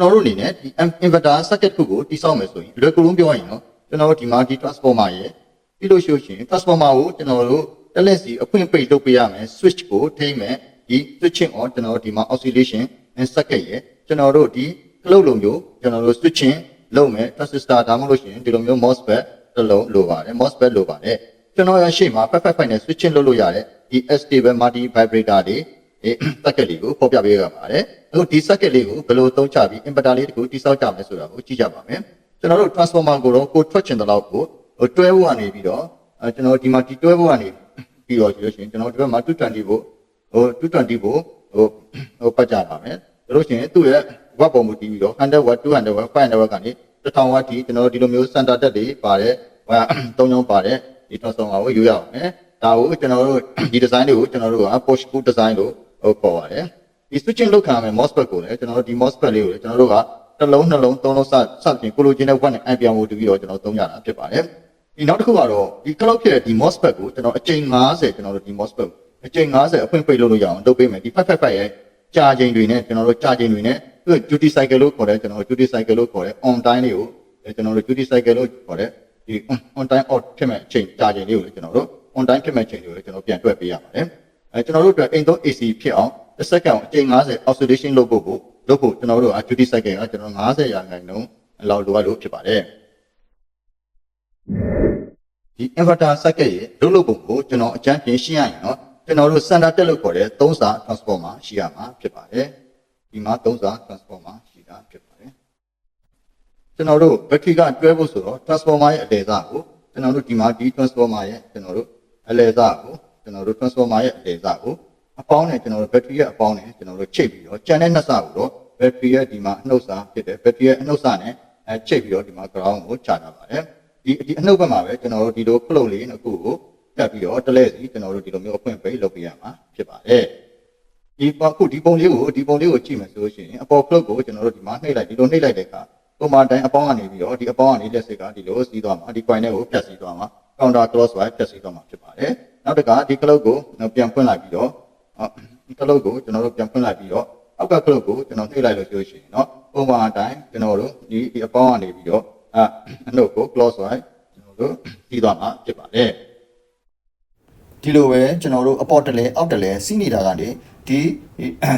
တော်တို့အနေနဲ့ဒီ inverter circuit ခုကိုတိစောက်မယ်ဆိုရင်အလွယ်ကူလုံးပြောရရင်တော့ကျွန်တော်တို့ဒီမှာဒီ transformer ရဲ့ပြီးလို့ရှိရင် transformer ကိုကျွန်တော်တို့တက်လက်စီအဖွင့်ပိတ်လုပ်ပေးရမယ် switch ကိုထိမ့်မယ်ဒီ switching on ကျွန်တော်တို့ဒီမှာ oscillation and circuit ရဲ့ကျွန်တော်တို့ဒီ cloud လိုမျိုးကျွန်တော်တို့ switching လုပ်မယ် transistor ဒါမှမဟုတ်လို့ရှိရင်ဒီလိုမျိုး MOSFET တစ်လုံးလိုပါတယ် MOSFET လိုပါတယ်ကျွန်တော်ရရှိမှာ555နဲ့ switching လုပ်လို့ရတယ်ဒီ stable multi vibrator တွေဒီ circuit လေးကိုဖော်ပြပေးရပါတယ် အခုဒီ circuit လေးကိုဘယ်လိုသုံးချပြီး inverter လေးတခုတိစောက်ကြမလဲဆိုတာကိုကြည့်ကြပါမယ်ကျွန်တော်တို့ transformer ကိုတော့ကိုထွက်ချင်တဲ့လောက်ကိုဟိုတွဲဖို့ကနေပြီးတော့အဲကျွန်တော်ဒီမှာဒီတွဲဖို့ကနေပြီးတော့ဆိုလို့ရှိရင်ကျွန်တော်ဒီဘက်မှာ220ဖို့ဟို220ဖို့ဟိုဟိုပတ်ကြပါမယ်ဒါလို့ရှိရင်သူ့ရဲ့ watt ပုံမူတည်ပြီးတော့100 watt 200 watt 500 watt ကနေ1000 watt ထိကျွန်တော်ဒီလိုမျိုး center တက်တွေပါတယ်ဟိုသုံးချောင်းပါတယ်ဒီ transformer ကိုယူရအောင်မယ်ဒါကိုကျွန်တော်တို့ဒီ design တွေကိုကျွန်တော်တို့က push pull design လို့ဟိုပေါ်ပါတယ် ဒီ switching လုပ်ခံရမယ် MOSFET ကိုလည်းကျွန်တော်တို့ဒီ MOSFET လေးကိုလည်းကျွန်တော်တို့ကတစ်လုံးနှလုံးသုံးလုံးစစသဖြင့်ကိုလိုချင်တဲ့ watt နဲ့ ampere ကိုတူပြီးတော့ကျွန်တော်သုံးရတာဖြစ်ပါတယ်ဒီနောက်တစ်ခုကတော့ဒီ cloud ဖြစ်တဲ့ဒီ MOSFET ကိုကျွန်တော်အချိန်90ကျွန်တော်တို့ဒီ MOSFET အချိန်90အဖွင့်ပိတ်လုပ်လို့ရအောင်လုပ်ပေးမယ်ဒီ555ရဲ့ကြာချိန်တွေနဲ့ကျွန်တော်တို့ကြာချိန်တွေနဲ့သူ့ duty cycle လို့ခေါ်တဲ့ကျွန်တော်တို့ duty cycle လို့ခေါ်တဲ့ on time လေးကိုကျွန်တော်တို့ duty cycle လို့ခေါ်တဲ့ဒီ on time out ဖြစ်မဲ့အချိန်ကြာချိန်လေးကိုလည်းကျွန်တော်တို့ on time ဖြစ်မဲ့အချိန်လေးကိုလည်းကျွန်တော်ပြန်တွက်ပေးရပါတယ်အဲကျွန်တော်တို့အတွက်အိမ်သုံး AC ဖြစ်အောင် တစ်စက္ကန့်အချိန်90 oscillation လုပ်ဖို့ကိုလုပ်ဖို့ကျွန်တော်တို့ duty cycle ကကျွန်တော်90ရာခိုင်နှုန်းလောက်လိုအပ်လို့ဖြစ်ပါတယ်ဒီ inverter circuit ရဲ့လုပ်လုပ်ပုံကိုကျွန်တော်အကြမ်းပြင်ရှင်းရရင်တော့ကျွန်တော်တို့ center တက်လို့ခေါ်တဲ့သုံးစာ transformer ရှိရမှာဖြစ်ပါတယ်ဒီမှာသုံးစာ transformer ရှိတာဖြစ်ပါတယ်ကျွန်တော်တို့ battery ကတွဲဖို့ဆိုတော့ transformer ရဲ့အလဲစားကိုကျွန်တော်တို့ဒီမှာဒီ transformer ရဲ့ကျွန်တော်တို့အလဲစားကိုကျွန်တော်တို့ transformer ရဲ့အလဲစားကို အပေါင်းနဲ့ကျွန်တော်တို့ battery ရဲ့အပေါင်းနဲ့ကျွန်တော်တို့ချိတ်ပြီးတော့ကျန်တဲ့နှစ်ဆကိုတော့ battery ရဲ့ဒီမှာအနှုတ်စာဖြစ်တယ် battery ရဲ့အနှုတ်စာနဲ့အဲချိတ်ပြီးတော့ဒီမှာ ground ကိုချထားပါတယ်ဒီဒီအနှုတ်ဘက်မှာပဲကျွန်တော်တို့ဒီလို plug လေးနှစ်ခုကိုကပ်ပြီးတော့တလဲစီကျွန်တော်တို့ဒီလိုမျိုးအဖွင့်ပိတ်လုပ်ပေးရမှာဖြစ်ပါတယ်ဒီပခုဒီပုံလေးကိုဒီပုံလေးကိုကြည့်မယ်ဆိုလို့ရှိရင်အပေါ် plug ကိုကျွန်တော်တို့ဒီမှာနှိပ်လိုက်ဒီလိုနှိပ်လိုက်တဲ့အခါပုံမှန်တိုင်းအပေါင်းကနေပြီးတော့ဒီအပေါင်းကနေလက်စစ်ကဒီလိုစီးသွားမှာဒီ coin နဲ့ကိုဖြတ်စီးသွားမှာ counter clockwise ဖြတ်စီးသွားမှာဖြစ်ပါတယ်နောက်တစ်ခါဒီ clock ကိုပြန်ဖွင့်လိုက်ပြီးတော့ ဒီ clock ကိုကျွန်တော်တို့ပြန်ဖွင့်လိုက်ပြီးတော့အောက်က clock ကိုကျွန်တော်နှိပ်လိုက်လို့ဆိုလို့ရှိရင်เนาะပုံမှန်အတိုင်းကျွန်တော်တို့ဒီဒီအပေါင်းကနေပြီးတော့အအနှုတ်ကို clockwise ကျွန်တော်တို့စီးသွားမှာဖြစ်ပါတယ်ဒီလိုပဲကျွန်တော်တို့အပေါ်တလဲအောက်တလဲစီးနေတာကနေဒီ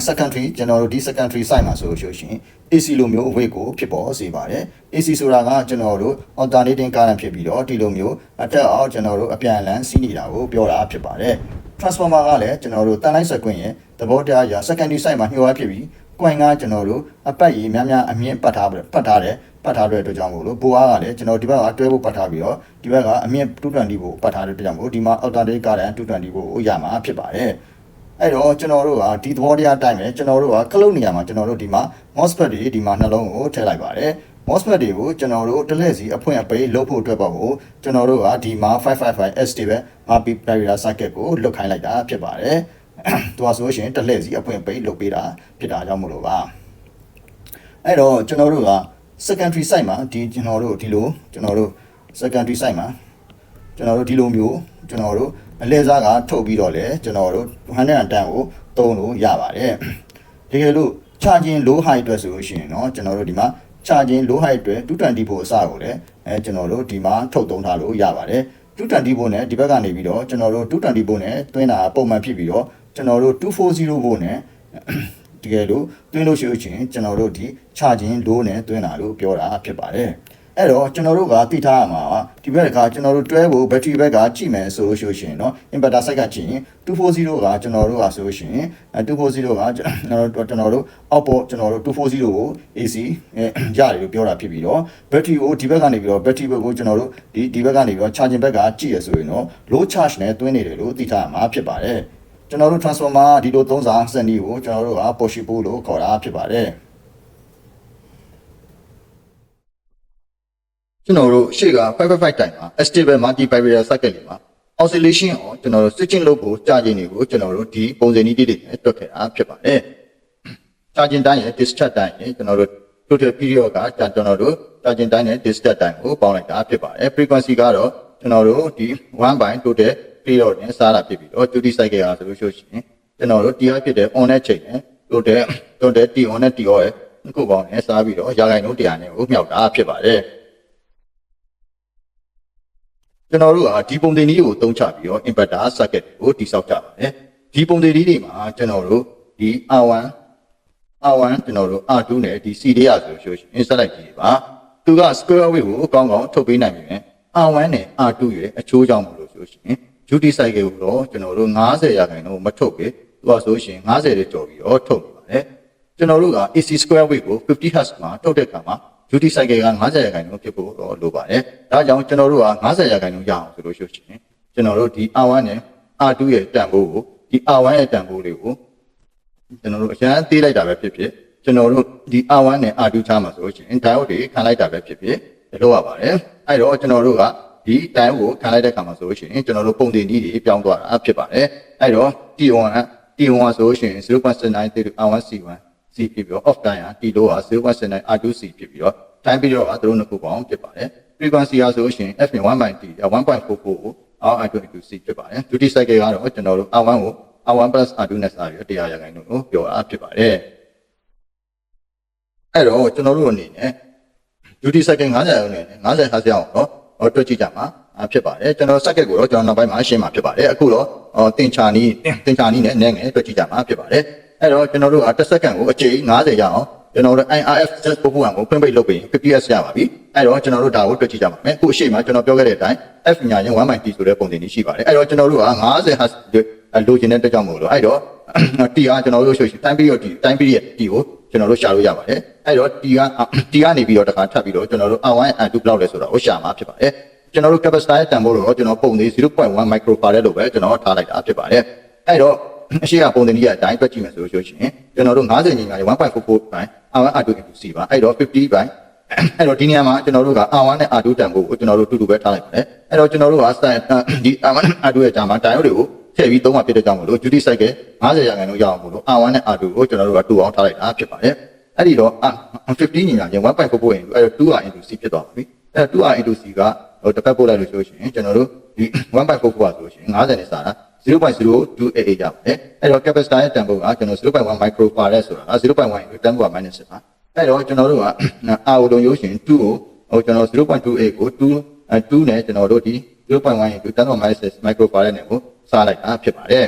secondary ကျွန်တော်တို့ဒီ secondary site မှာဆိုလို့ရှိရင် AC လိုမျိုးအဝိတ်ကိုဖြစ်ပေါ်စေပါတယ် AC ဆိုတာကကျွန်တော်တို့ alternating current ဖြစ်ပြီးတော့ဒီလိုမျိုးအတက်အောက်ကျွန်တော်တို့အပြန်အလှန်စီးနေတာကိုပြောတာဖြစ်ပါတယ် transformer ကလည်းကျွန်တော်တို့တန်လိုက်စကွင်းရဲ့သဘောတရားအရ secondary site မှာညှို့ရဖြစ်ပြီး coin ကကျွန်တော်တို့အပတ်ရည်များများအမြင့်ပတ်ထားပြီးပတ်ထားတယ်ပတ်ထားတဲ့အတွက်ကြောင့်မို့လို့ဘိုးအားကလည်းကျွန်တော်ဒီဘက်ကတွဲဖို့ပတ်ထားပြီးတော့ဒီဘက်ကအမြင့်220ဖို့ပတ်ထားတဲ့အတွက်ကြောင့်မို့ဒီမှာ alternating current 220ဖို့ရမှာဖြစ်ပါတယ်အဲ့တော့ကျွန်တော်တို့ကဒီသဘောတရားအတိုင်းပဲကျွန်တော်တို့ကခလုတ်နေရာမှာကျွန်တော်တို့ဒီမှာ MOSFET တွေဒီမှာနှလုံးကိုထည့်လိုက်ပါတယ် MOSFET တွေကိုကျွန်တော်တို့တစ်လက်စီအဖွင့်အပိတ်လုပ်ဖို့အတွက်ပေါ့ကိုကျွန်တော်တို့ကဒီမှာ 555S တွေပဲ MAPI barrier circuit ကိုလွတ်ခိုင်းလိုက်တာဖြစ်ပါတယ်သူကဆိုလို့ရှိရင်တစ်လက်စီအဖွင့်အပိတ်လုပ်ပေးတာဖြစ်တာကြောင့်မို့လို့ပါအဲ့တော့ကျွန်တော်တို့က secondary site မှာဒီကျွန်တော်တို့ဒီလိုကျွန်တော်တို့ secondary site မှာကျွန်တော်တို့ဒီလိုမျိုးကျွန်တော်တို့အလဲစားကထုတ်ပြီးတော့လဲကျွန်တော်တို့100တန်ကိုသုံးလို့ရပါတယ်တကယ်လို့ charging low high အတွက်ဆိုလို့ရှိရင်เนาะကျွန်တော်တို့ဒီမှာ charging low high အတွက်220ဖို့အစကိုလည်းအဲကျွန်တော်တို့ဒီမှာထုတ်သုံးထားလို့ရပါတယ်220ဖို့နဲ့ဒီဘက်ကနေပြီးတော့ကျွန်တော်တို့220ဖို့နဲ့တွင်းတာပုံမှန်ဖြစ်ပြီးတော့ကျွန်တော်တို့240ဖို့နဲ့တကယ်လို့တွင်းလို့ရှိလို့ချင်းကျွန်တော်တို့ဒီ charging low နဲ့တွင်းတာလို့ပြောတာဖြစ်ပါတယ် အဲ့တော့ကျွန်တော်တို့ကသိထားရမှာဒီဘက်ကကျွန်တော်တို့တွဲဖို့ battery ဘက်ကကြည့်မယ်ဆိုလို့ရှိရင်เนาะ inverter side ကကြည့်ရင်240ကကျွန်တော်တို့ကဆိုလို့ရှိရင်240ကကျွန်တော်တို့ကျွန်တော်တို့အောက်ပေါ်ကျွန်တော်တို့240ကို AC ရတယ်လို့ပြောတာဖြစ်ပြီးတော့ battery ကိုဒီဘက်ကနေပြီးတော့ battery ဘက်ကိုကျွန်တော်တို့ဒီဒီဘက်ကနေပြီးတော့ charging ဘက်ကကြည့်ရဆိုရင်တော့ low charge နဲ့တွင်းနေတယ်လို့သိထားရမှာဖြစ်ပါတယ်ကျွန်တော်တို့ transformer ဒီလိုသုံးစာစနစ်ကိုကျွန်တော်တို့က push pull လို့ခေါ်တာဖြစ်ပါတယ် ကျွန်တော်တို့ရှေ့က555တိုင်မှာ stable multi barrier circuit လေးမှာ oscillation ကိုကျွန်တော်တို့ switching လုပ်ဖို့ကြာချိန်တွေကိုကျွန်တော်တို့ဒီပုံစံနည်းလေးတွေနဲ့တွက်ခဲ့တာဖြစ်ပါတယ်။ကြာချိန်တိုင်းရဲ့ discharge တိုင်းရဲ့ကျွန်တော်တို့ total period ကကြာကျွန်တော်တို့ကြာချိန်တိုင်းနဲ့ discharge တိုင်းကိုပေါင်းလိုက်တာဖြစ်ပါတယ်။ frequency ကတော့ကျွန်တော်တို့ဒီ1 by total period နဲ့စားတာဖြစ်ပြီးတော့ duty cycle ကဆိုလို့ရှိရင်ကျွန်တော်တို့ TI ဖြစ်တဲ့ on နဲ့ချိန်နဲ့ total total T on နဲ့ T off ရဲ့ခုပေါင်းနဲ့စားပြီးတော့ရာခိုင်နှုန်းတရားနဲ့ကိုမြောက်တာဖြစ်ပါတယ် ကျွန်တော်တို့ကဒီပုံတင်နည်းကိုသုံးချပြီးတော့ inverter circuit ကိုတိစောက်ကြပါတယ်ဒီပုံတင်နည်းတွေမှာကျွန်တော်တို့ဒီ R1 R1 ကျွန်တော်တို့ R2 နဲ့ဒီ C တွေရဆိုလို့ရှိရင် insert လိုက်ကြည့်ပါသူက square wave ကိုအကောင်းကောင်းထုတ်ပေးနိုင်ပြီမယ် R1 နဲ့ R2 ရဲ့အချိုးကြောင့်မလို့ဆိုရှင် duty cycle ကိုတော့ကျွန်တော်တို့90ရာခိုင်နှုန်းမထုတ်ပဲသူကဆိုရှင်90ရဲ့ကြော်ပြီးတော့ထုတ်နေပါတယ်ကျွန်တော်တို့က AC square wave ကို50 Hz မှာထုတ်တဲ့အခါမှာ duty cycle က90ရာခိုင်နှုန်းဖြစ်ဖို့တော့လိုပါတယ်ဒါကြောင့်ကျွန်တော်တို့က90ရာခိုင်နှုန်းရအောင်ဆိုလို့ရှိရင်ကျွန်တော်တို့ဒီ R1 နဲ့ R2 ရဲ့တန်ဖိုးကိုဒီ R1 ရဲ့တန်ဖိုးလေးကိုကျွန်တော်တို့အရန်သေးလိုက်တာပဲဖြစ်ဖြစ်ကျွန်တော်တို့ဒီ R1 နဲ့ R2 ချားမှာဆိုလို့ရှိရင် diode တွေခံလိုက်တာပဲဖြစ်ဖြစ်လုပ်ရပါတယ်အဲ့တော့ကျွန်တော်တို့ကဒီ time ကိုခံလိုက်တဲ့အခါမှာဆိုလို့ရှိရင်ကျွန်တော်တို့ပုံတင်ကြီးတွေပြောင်းသွားတာဖြစ်ပါတယ်အဲ့တော့ T1 က T1 ဆိုလို့ရှိရင်0.79 R1C1 C ဖြစ်ပြီးတော့ off time က T လို့က0.79 R2C ဖြစ်ပြီးတော့ time period ကသူတို့နှစ်ခုပေါင်းဖြစ်ပါတယ် frequency ကဆိုလို့ရှိရင် F 1.T 1.44ကို R2C ဖြစ်ပါတယ် duty cycle ကတော့ကျွန်တော်တို့ R1 ကို R1 R2 နဲ့စာပြီးတော့100ရာခိုင်နှုန်းကိုပြောတာဖြစ်ပါတယ်အဲ့တော့ကျွန်တော်တို့အနေနဲ့ duty cycle 90ရာခိုင်နှုန်းနဲ့90 Hz အောင်တော့ဟောတွက်ကြည့်ကြမှာဖြစ်ပါတယ်ကျွန်တော် circuit ကိုတော့ကျွန်တော်နောက်ပိုင်းမှာရှင်းမှာဖြစ်ပါတယ်အခုတော့တင်ချာနီးတင်ချာနီးနဲ့နည်းငယ်တွက်ကြည့်ကြမှာဖြစ်ပါတယ် အဲ့တော့ကျွန်တော်တို့ကတစ်စက္ကန့်ကိုအချိန်90ရအောင်ကျွန်တော်တို့ IRF just ပို့ဖို့အောင်ဖွင့်ပိတ်လုပ်ပြီး 50s ရပါပြီအဲ့တော့ကျွန်တော်တို့ဒါကိုတွက်ကြည့်ကြပါမယ်အခုအရှိမကျွန်တော်ပြောခဲ့တဲ့အတိုင်း F ညာရင် 1.t ဆိုတဲ့ပုံစံนี้ရှိပါတယ်အဲ့တော့ကျွန်တော်တို့က90 Hz လိုချင်တဲ့တက်ကြောင့်မို့လို့အဲ့တော့ T ကကျွန်တော်တို့ဆိုရှင် time period T time period T ကိုကျွန်တော်တို့ရှာလို့ရပါတယ်အဲ့တော့ T က T ကနေပြီးတော့တစ်ခါထပ်ပြီးတော့ကျွန်တော်တို့ R1 and 2 block လဲဆိုတာကိုရှာမှာဖြစ်ပါတယ်ကျွန်တော်တို့ capacitor ရဲ့တန်ဖိုးတော့ကျွန်တော်ပုံသေး0.1 microfarad လို့ပဲကျွန်တော်ထားလိုက်တာဖြစ်ပါတယ်အဲ့တော့ အရှိကပုံတင်ကြီးအတိုင်းတွက်ကြည့်မယ်ဆိုလို့ရှိရင်ကျွန်တော်တို့90ညီညာ1.44ပိုင်း R1 R2 C ပါအဲ့တော့50ပိုင်းအဲ့တော့ဒီနေရာမှာကျွန်တော်တို့က R1 နဲ့ R2 တန်ဖိုးကိုကျွန်တော်တို့တူတူပဲထားလိုက်ပါတယ်အဲ့တော့ကျွန်တော်တို့ကဒီ R1 R2 ရဲ့ဂျာမှာ diode တွေကိုထည့်ပြီးသုံးမှဖြစ်တဲ့ကြောင့်မလို့ duty cycle 90ရာခိုင်နှုန်းရအောင်မလို့ R1 နဲ့ R2 ကိုကျွန်တော်တို့ကတူအောင်ထားလိုက်တာဖြစ်ပါတယ်အဲ့ဒီတော့50ညီညာရင်1.44ရင်အဲ့တော့ 2R into C ဖြစ်သွားပါပြီအဲ့ 2R into C ကဟိုတစ်ဖက်ပို့လိုက်လို့ဆိုရှင်ကျွန်တော်တို့ဒီ1.44ပါဆိုရှင်90နဲ့စာတာ 0.0288ရပါတယ်အဲ့တော့ capacitor ရဲ့တန်ဖိုးကကျွန်တော်0.1 microfarad ဆိုတာ0.1 into 10 power minus ပါအဲ့တော့ကျွန်တော်တို့က R ကိုတုံရိုးရှင်2ကိုဟိုကျွန်တော်0.28ကို2 2နဲ့ကျွန်တော်တို့ဒီ0.1 into 10 power minus microfarad နဲ့ကိုစားလိုက်တာဖြစ်ပါတယ်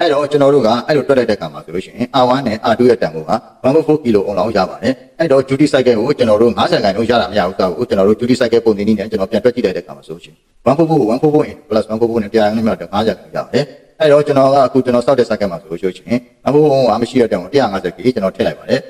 အဲ့တော့ကျွန်တော်တို့ကအဲ့လိုတွက်လိုက်တဲ့အခါမှာဆိုလို့ရှိရင် R1 နဲ့ R2 ရဲ့တန်ဖိုးက1.4 kilo ohm လောက်ရပါတယ်အဲ့တော့ duty cycle ကိုကျွန်တော်တို့90ခိုင်နှုန်းရတာမရဘူးဆိုတော့ကျွန်တော်တို့ duty cycle ပုံသင်နည်းနဲ့ကျွန်တော်ပြန်တွက်ကြည့်လိုက်တဲ့အခါမှာဆိုလို့ရှိရင်1.4 1.4 plus 1.4နဲ့တရားရုံးနဲ့မြောက်တော့90ခိုင်ရပါတယ်အဲ့တော့ကျွန်တော်ကအခုကျွန်တော်စောက်တဲ့ cycle မှာဆိုလို့ရှိရင်1.4ကမရှိတဲ့တောင်150 kg ကျွန်တော်ထည့်လိုက်ပါတယ်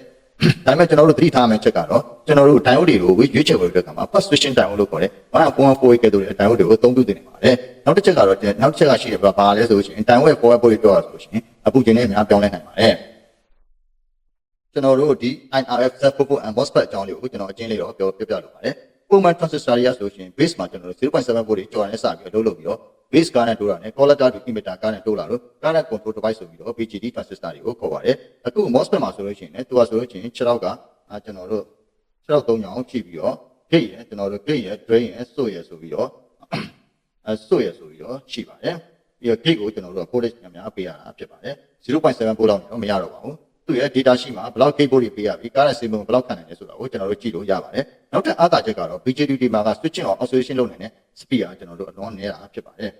ဒါပေမဲ့ကျွန်တော်တို့သတိထားမယ့်ချက်ကတော့ကျွန်တော်တို့ diode တွေကိုရွေးချယ်ဝယ်တဲ့အခါမှာ first switching diode လို့ခေါ်တယ်။ဘာက4.4ကဲ့သို့တဲ့ diode တွေကိုအသုံးပြုတင်နေပါတယ်။နောက်တစ်ချက်ကတော့နောက်တစ်ချက်ကရှိတယ်ဘာလဲဆိုလို့ရှိရင် diode 4.4ပြောတာဆိုလို့ရှိရင်အပူကျင်နဲ့အများပြောင်းလဲနိုင်ပါတယ်။ကျွန်တော်တို့ဒီ IRF Z44 and MOSFET အကြောင်းလေးကိုကျွန်တော်အကျဉ်းလေးတော့ပြောပြပြလိုပါတယ်။ ပုံမှန် transistor တွေရဆိုလို့ရှိရင် base မှာကျွန်တော်တို့0.7 volt တွေကျော်နေစပြီးတော့လုပ်လို့ပြီးတော့ base ကားနဲ့တိုးတာနဲ့ collector to emitter ကားနဲ့တိုးလာလို့ current control device ဆိုပြီးတော့ BGD transistor တွေကိုခေါ်ပါတယ်။အခု MOSFET မှာဆိုလို့ရှိရင်လည်းသူကဆိုလို့ရှိရင်6တော့ကအာကျွန်တော်တို့6တော့3ညောင်ချိန်ပြီးတော့ gate ရယ်ကျွန်တော်တို့ gate ရယ် drain ရယ် source ရယ်ဆိုပြီးတော့အဲ source ရယ်ဆိုပြီးတော့ရှိပါတယ်။ပြီးတော့ gate ကိုကျွန်တော်တို့ voltage များများပေးရတာဖြစ်ပါတယ်။0.7 volt လောက်တော့မရတော့ပါဘူး။ သူ့ရဲ့ data sheet မှာဘယ်လောက် gate volt တွေပေးရပြီ current signal ဘယ်လောက်ခံနိုင်လဲဆိုတာကိုကျွန်တော်တို့ကြည့်လို့ရပါတယ်။နောက်ထပ်အားသာချက်ကတော့ BJT ဒီမှာက switching or oscillation လုပ်နေတဲ့ speed ကကျွန်တော်တို့အလွန်နေတာဖြစ်ပါတယ်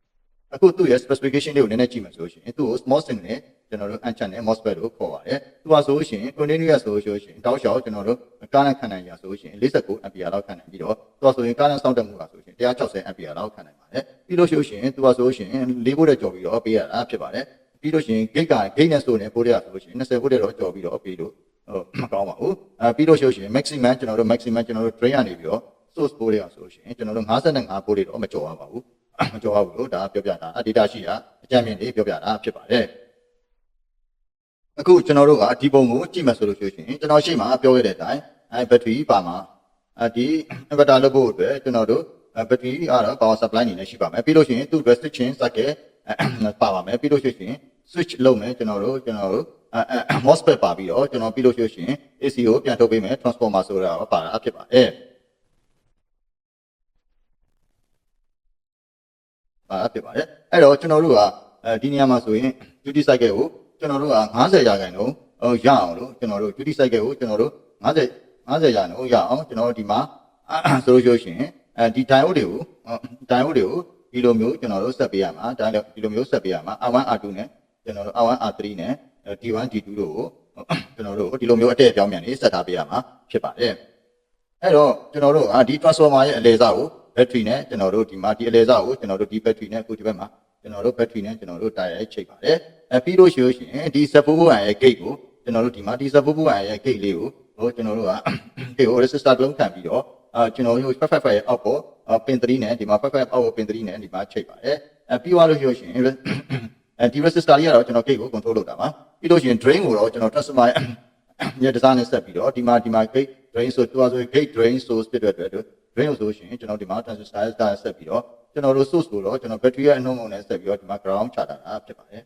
။အခုသူ့ရဲ့ specification လေးကိုနည်းနည်းကြည့်မယ်ဆိုလို့ရှိရင်သူ့ကို small signal နဲ့ကျွန်တော်တို့ n channel MOSFET လို့ခေါ်ပါတယ်။သူကဆိုလို့ရှိရင် continuous ဆိုလို့ရှိရင်တောက်လျှောက်ကျွန်တော်တို့ကားနဲ့ခံနိုင်ရဆိုလို့ရှိရင်49 ampere လောက်ခံနိုင်ပြီးတော့သူကဆိုရင်ကားနဲ့စောင့်တက်မှုကဆိုရင်160 ampere လောက်ခံနိုင်ပါတယ်။ပြီးလို့ရှိရင်သူကဆိုလို့ရှိရင်၄ဘို့တဲ့ကြော်ပြီးတော့ပေးရတာဖြစ်ပါတယ်။ ပြီးလို့ရှိရင် gate က gate နဲ့ဆိုနေပို့ရဆိုလို့ရှိရင်20ဘို့တဲ့တော့ကြော်ပြီးတော့ပေးလို့ဟိုမကောင်းပါဘူး။အဲပြီးလို့ရှိရင် maximum ကျွန်တော်တို့ maximum ကျွန်တော်တို့ drain ကနေပြီးတော့ source ပို့ရဆိုလို့ရှိရင်ကျွန်တော်တို့55ဘို့တွေတော့မကြော်ရပါဘူး။မကြော်ရဘူးလို့ဒါပြောပြတာအ data ရှိတာအကြံဉာဏ်တွေပြောပြတာဖြစ်ပါတယ်။အခုကျွန်တော်တို့ကဒီပုံကိုကြည့်မှဆိုလို့ရှိရင်ကျွန်တော်ရှေ့မှာပြောခဲ့တဲ့အတိုင်းအဲဘက်ထရီပါမှာအဲဒီ inverter လုပ်ဖို့အတွက်ကျွန်တော်တို့ဘက်ထရီကတော့ power supply အနေနဲ့ရှိပါမယ်ပြီးလို့ရှိရင်သူ့ restriction circuit ပါပါမယ်ပြီးလို့ရှိရင် switch လုပ်မယ်ကျွန်တော်တို့ကျွန်တော်တို့ MOSFET ပါပြီးတော့ကျွန်တော်ပြီးလို့ရှိရင် AC ကိုပြန်ထုတ်ပေးမယ် transformer ဆိုတာပါတာဖြစ်ပါတယ်ပါဖြစ်ပါတယ်အဲ့တော့ကျွန်တော်တို့ကအဲဒီနေရာမှာဆိုရင် duty cycle ကိုကျွန်တော်တို့က90ရာခိုင်နှုန်းဟိုရအောင်လို့ကျွန်တော်တို့ duty cycle ကိုကျွန်တော်တို့50 50ရာနှုန်းရအောင်ကျွန်တော်တို့ဒီမှာဆိုလို့ရှိရင်အဲဒီ diode တွေကို diode တွေကိုဒီလိုမျိုးကျွန်တော်တို့ဆက်ပေးရမှာဒါလည်းဒီလိုမျိုးဆက်ပေးရမှာ R1 R2 နဲ့ ကျွန်တော်တို့ R1 R3 နဲ့ D1 D2 တို့ကိုကျွန်တော်တို့ဒီလိုမျိုးအတဲ့အပြောင်းပြန်လေးဆက်ထားပေးရမှာဖြစ်ပါတယ်အဲ့တော့ကျွန်တော်တို့ဒီ transformer ရဲ့အလဲစားကို battery နဲ့ကျွန်တော်တို့ဒီမှာဒီအလဲစားကိုကျွန်တော်တို့ဒီ battery နဲ့အခုဒီဘက်မှာကျွန်တော်တို့ battery နဲ့ကျွန်တော်တို့ direct ချိတ်ပါတယ်အဲပြီးလို့ရှိလို့ရှိရင်ဒီ subwoofer ရဲ့ gate ကိုကျွန်တော်တို့ဒီမှာဒီ subwoofer ရဲ့ gate လေးကိုဟိုကျွန်တော်တို့က gate ကို resistor တစ်လုံးခံပြီးတော့အာကျွန်တော်တို့55ရဲ့အောက်ပေါ်ပင်3နဲ့ဒီမှာ55အောက်ပေါ်ပင်3နဲ့ဒီမှာချိတ်ပါတယ်အဲပြီးသွားလို့ရှိလို့ရှိရင် အဲဒီ resistor လေးကတော့ကျွန်တော် gate ကို control လုပ်တာပါပြီးလို့ရှိရင် drain ကိုတော့ကျွန်တော် transformer ရဲ့ design နဲ့ဆက်ပြီးတော့ဒီမှာဒီမှာ gate drain ဆိုတော့ဆို gate drain source ဖြစ်တဲ့အတွက် drain ကိုဆိုရှင်ကျွန်တော်ဒီမှာ transistor နဲ့ဆက်ပြီးတော့ကျွန်တော်တို့ source ကိုတော့ကျွန်တော် battery ရဲ့အနှုံးငုံနဲ့ဆက်ပြီးတော့ဒီမှာ ground ချတာဖြစ်ပါတယ်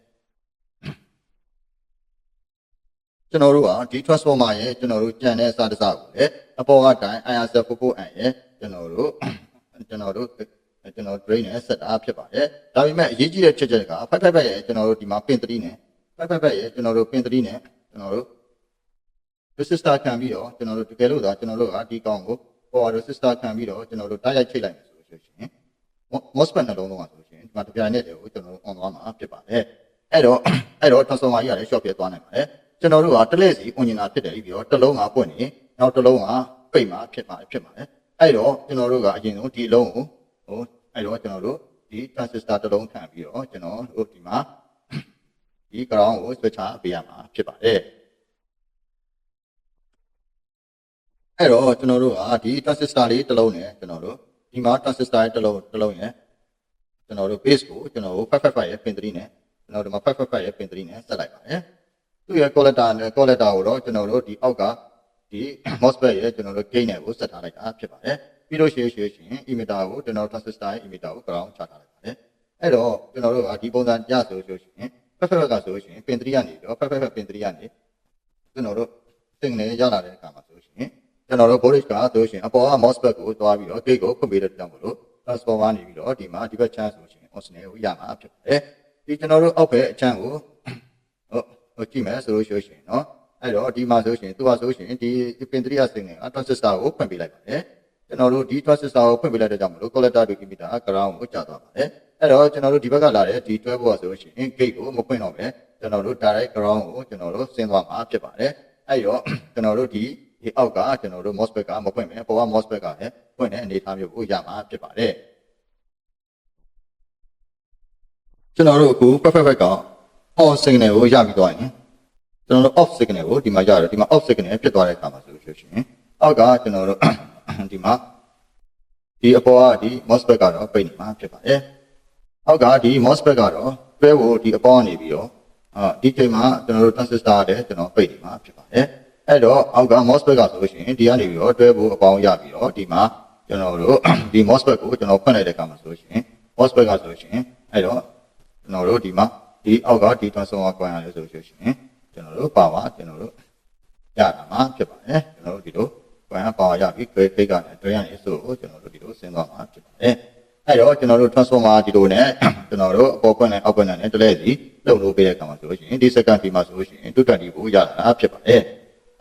ကျွန်တော်တို့ကဒီ transformer ရဲ့ကျွန်တော်တို့ကြံတဲ့အစားတစားကိုလည်းအပေါ်ကတိုင်း IR744N ရဲ့ကျွန်တော်တို့ကျွန်တော်တို့ ကျွန်တော် drain နဲ့ဆက်တာဖြစ်ပါတယ်ဒါပေမဲ့အရေးကြီးတဲ့ချက်ချက်က55ရဲ့ကျွန်တော်တို့ဒီမှာ pin 3နဲ့55ရဲ့ကျွန်တော်တို့ pin 3နဲ့ကျွန်တော်တို့ resistor ခံပြီးတော့ကျွန်တော်တို့တကယ်လို့သာကျွန်တော်တို့ကဒီကောင်ကို power resistor ခံပြီးတော့ကျွန်တော်တို့တိုက်ရိုက်ချိတ်လိုက်မယ်ဆိုလို့ရှိရင် MOSFET နှလုံးလုံးပါဆိုလို့ရှိရင်ဒီမှာတပြိုင်နက်တည်းကိုကျွန်တော်တို့ on သွားမှာဖြစ်ပါတယ်အဲ့တော့အဲ့တော့ transformer ကြီးကလည်း short ပြသွားနိုင်ပါတယ်ကျွန်တော်တို့ကတစ်လက်စီ on နေတာဖြစ်တယ်ပြီးတော့တစ်လုံးကပွင့်နေနောက်တစ်လုံးကပိတ်မှာဖြစ်မှာဖြစ်ပါတယ်အဲ့တော့ကျွန်တော်တို့ကအရင်ဆုံးဒီအလုံးကိုဟို အဲ့တော့ကျွန်တော်တို့ဒီ transistor တစ်လုံးခံပြီးတော့ကျွန်တော်တို့ဒီမှာဒီ ground ကို switch ချပေးရမှာဖြစ်ပါတယ်အဲ့တော့ကျွန်တော်တို့ကဒီ transistor လေးတစ်လုံးနဲ့ကျွန်တော်တို့ဒီမှာ transistor တစ်လုံးတစ်လုံးနဲ့ကျွန်တော်တို့ base ကိုကျွန်တော်တို့ 555 ရဲ့ pin 3နဲ့ကျွန်တော်တို့ဒီမှာ555ရဲ့ pin 3နဲ့ဆက်လိုက်ပါတယ်သူ့ရဲ့ collector နဲ့ collector ကိုတော့ကျွန်တော်တို့ဒီအောက်ကဒီ MOSFET ရဲ့ကျွန်တော်တို့ gate နဲ့ကိုဆက်ထားလိုက်တာဖြစ်ပါတယ် ပြီးလို့ရှိရင်ရှိရင် emitter ကိုကျွန်တော် transistor ရဲ့ emitter ကို ground ချထားလိုက်ပါတယ်အဲ့တော့ကျွန်တော်တို့ကဒီပုံစံကြဆိုလို့ရှိရင်555ကဆိုလို့ရှိရင် pin 3ကနေပြီးတော့555 pin 3ကနေကျွန်တော်တို့ signal ရလာတဲ့အခါမှာဆိုလို့ရှိရင် ကျွန်တော်တို့ voltage ကဆိုရှင်အပေါ်က MOSFET ကိုသွားပြီးတော့ gate ကိုဖွင့်ပေးတဲ့ကြောင့်မလို့ transformer နေပြီးတော့ဒီမှာဒီဘက် chance ဆိုရှင် oscillator ကိုရမှာဖြစ်ပါတယ်ဒီကျွန်တော်တို့အောက်ဘက်အချမ်းကိုဟုတ်ဟိုကြည့်မယ်ဆိုလို့ရှိရင်เนาะအဲ့တော့ဒီမှာဆိုရှင်သူကဆိုရှင်ဒီ pin 3 signal က transistor ကိုဖွင့်ပေးလိုက်ပါတယ် ကျွန်တော်တို့ဒီ transistor ကိုဖွင့်ပေးလိုက်တဲ့ကြောင့်မလို့ collector to emitter ground ကိုကြာသွားပါတယ်အဲ့တော့ကျွန်တော်တို့ဒီဘက်ကလာတဲ့ဒီ12 volt ဆိုရှင် gate ကိုမဖွင့်တော့ပဲကျွန်တော်တို့ direct ground ကိုကျွန်တော်တို့ဆင်းသွားမှာဖြစ်ပါတယ်အဲ့တော့ကျွန်တော်တို့ဒီဒီအောက်ကကျွန်တော်တို့ MOSFET ကမဖွင့်မယ်ပေါ်က MOSFET ကလည်းဖွင့်တဲ့အနေအထားမျိုးကိုရမှာဖြစ်ပါတယ်ကျွန်တော်တို့အခု perfect က on signal ကိုရပြီးသွားရင်ကျွန်တော်တို့ off signal ကိုဒီမှာရတယ်ဒီမှာ off signal ဖြစ်သွားတဲ့အခါမှာဆိုလို့ရှိရင်အောက်ကကျွန်တော်တို့ ဒီမှာဒီအပေါ်ကဒီ MOSFET ကတော့ပိတ်နေမှာဖြစ်ပါတယ်အောက်ကဒီ MOSFET ကတော့တွဲကိုဒီအပေါ်ကနေပြီးတော့အာဒီချိန်မှာကျွန်တော်တို့ transistor လည်းကျွန်တော်ပိတ်နေမှာဖြစ်ပါတယ်အဲ့တော့အောက်က MOSFET ကဆိုလို့ရှိရင်ဒီကနေပြီးတော့တွဲဖို့အပေါင်းရပြီးတော့ဒီမှာကျွန်တော်တို့ဒီ MOSFET ကိုကျွန်တော်ဖွင့်လိုက်တဲ့အခါမှာဆိုလို့ရှိရင် MOSFET ကဆိုလို့ရှိရင်အဲ့တော့ကျွန်တော်တို့ဒီမှာဒီအောက်ကဒီ transformer ကွန်ရတယ်ဆိုလို့ရှိရင်ကျွန်တော်တို့ပါပါကျွန်တော်တို့ရတာမှာဖြစ်ပါတယ်ကျွန်တော်တို့ဒီလို ဘန်ပါရပြီး grade grade ကနေတွဲရနေဆိုတော့ကျွန်တော်တို့ဒီလိုစဉ်းစားမှာဖြစ်ပါတယ်အဲ့တော့ကျွန်တော်တို့ transformer ဒီလိုနဲ့ကျွန်တော်တို့အပေါ်ခွန်းနဲ့အောက်ခွန်းနဲ့တလဲစီလုံလို့ပေးတဲ့အခါမှာဆိုလို့ရှိရင်ဒီ second fee မှာဆိုလို့ရှိရင်220ကိုရတာဖြစ်ပါတယ်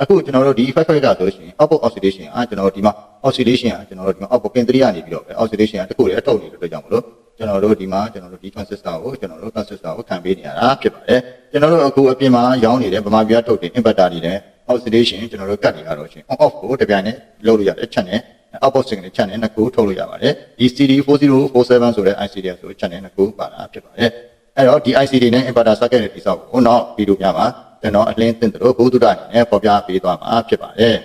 အခုကျွန်တော်တို့ဒီ five five ကဆိုရှင် output oxidation ကကျွန်တော်တို့ဒီမှာ oxidation ကကျွန်တော်တို့ဒီမှာ output pin 3ကနေပြီးတော့ပဲ oxidation ကတခုတည်းထုတ်နေတဲ့အတွက်ကြောင့်မလို့ကျွန်တော်တို့ဒီမှာကျွန်တော်တို့ဒီ transistor ကိုကျွန်တော်တို့ transistor ကိုခံပေးနေရတာဖြစ်ပါတယ်ကျွန်တော်တို့အခုအပြင်မှာရောင်းနေတဲ့ဗမာပြည်ကထုတ်တဲ့ inverter တွေနဲ့ oxidation ကျွန်တော်တို့ကတ်နေရတော့ရှင် on off ကိုတပြိုင်နက်လုပ်လို့ရတယ်ချက်နဲ့ output signal ချက်နဲ့နှစ်ခုထုတ်လို့ရပါတယ်ဒီ CD4047 ဆိုတဲ့ IC တွေဆိုချက်နဲ့နှစ်ခုပါတာဖြစ်ပါတယ်အဲ့တော့ဒီ IC တွေနဲ့ inverter circuit တွေတိစောက်ကိုနောက်ဗီဒီယိုများမှာကျွန်တော်အလင်းသင်တို့ဘုဒ္ဓအနေနဲ့ပေါ်ပြပေးသွားမှာဖြစ်ပါတယ်